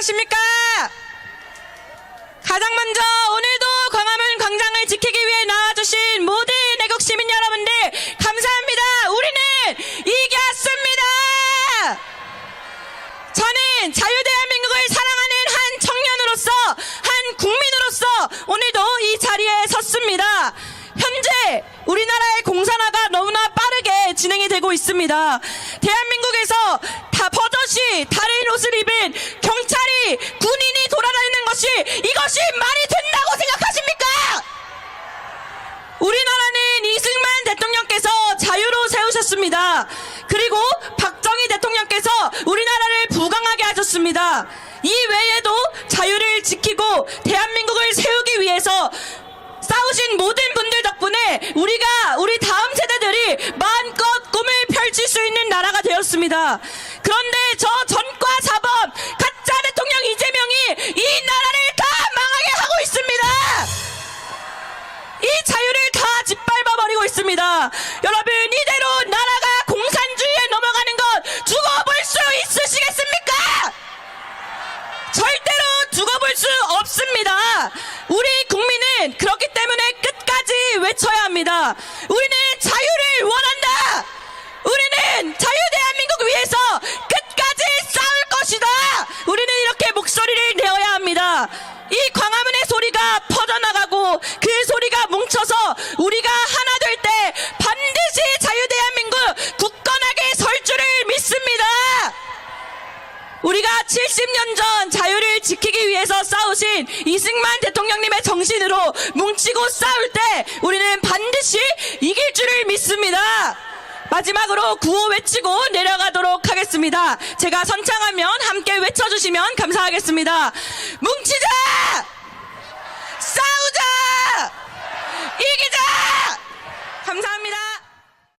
안녕하십니까? 가장 먼저 오늘도 광화문 광장을 지키기 위해 나와주신 모든 애국 시민 여러분들 감사합니다. 우리는 이겼습니다. 저는 자유대한민국을 사랑하는 한 청년으로서 한 국민으로서 오늘도 이 자리에 섰습니다. 현재 우리나라의 공산화가 너무나 빠르게 진행이 되고 있습니다. 대한민국에서 다 버젓이 다른 옷을 입은 경찰이 군인이 돌아다니는 것 이 이것이 말이 된다고 생각하십니까? 우리나라는 이승만 대통령께서 자유로 세우셨습니다. 그리고 박정희 대통령께서 우리나라를 부강하게 하셨습니다. 이 외에도 자유를 지키고 대한민국을 세우기 위해서 싸우신 모든 분들 덕분에 우리가 우리 다음 세대들이 마음껏 꿈을 펼칠 수 있는 나라가 되었습니다. 그런데 저 전과 사범 여러분 이대로 나라가 공산주의에 넘어가는 것 죽어볼 수 있으시겠습니까? 절대로 죽어볼 수 없습니다. 우리 국민은 그렇기 때문에 끝까지 외쳐야 합니다. 우리는 자유를 원한다. 우리는 자유 대한민국 위해서 끝까지 싸울 것이다. 우리는 이렇게 목소리를 내어야 합니다. 이 광화 70년 전 자유를 지키기 위해서 싸우신 이승만 대통령님의 정신으로 뭉치고 싸울 때 우리는 반드시 이길 줄을 믿습니다. 마지막으로 구호 외치고 내려가도록 하겠습니다. 제가 선창하면 함께 외쳐주시면 감사하겠습니다. 뭉치자!